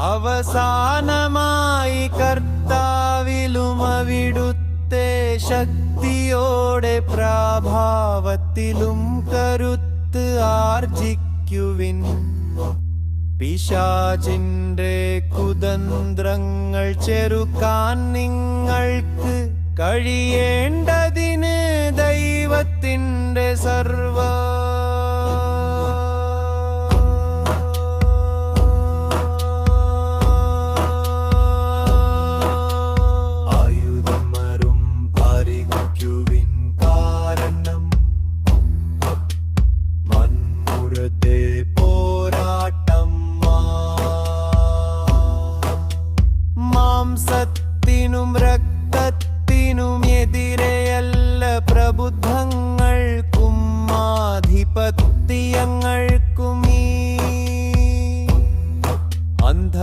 അവസാനമായി കർത്താവിലും അവിടുത്തെ ശക്തിയോടെ പ്രാഭാവത്തിലും കരുത്ത് ആർജിക്കുവിൻ. പിശാചിന്റെ കുതന്ത്രങ്ങൾ ചെറുക്കാൻ നിങ്ങൾക്ക് കഴിയേണ്ട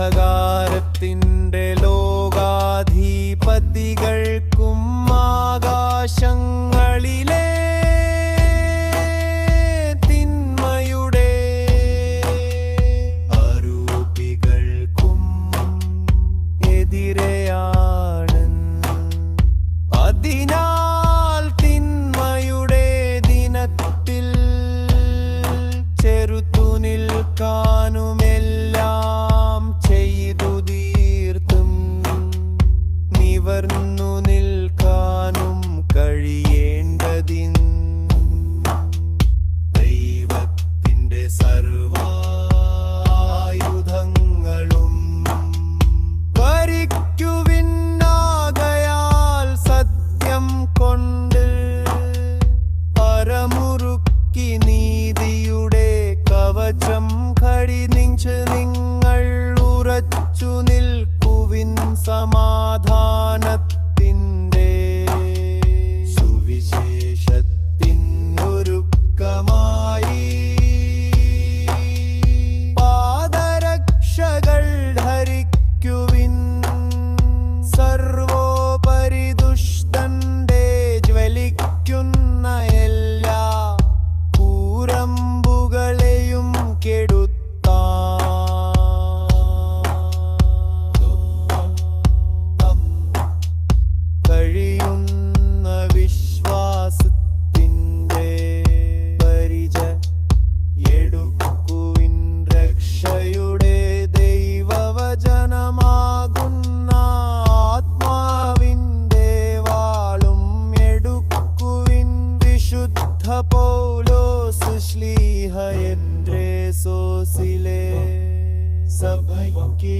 അന്ധകാരത്തിന്റെ ലോകാധിപതികൾക്കും ആകാശങ്ങളിലെ ouvido. ഉറച്ചു നിൽക്കുവിൻ സമാ ಧಪೋಲೋಸ್ ಶ್ಲೀಹ ಎಂದ್ರೆ ಸೋಸಿಲೆ ಸಭೈಕೆ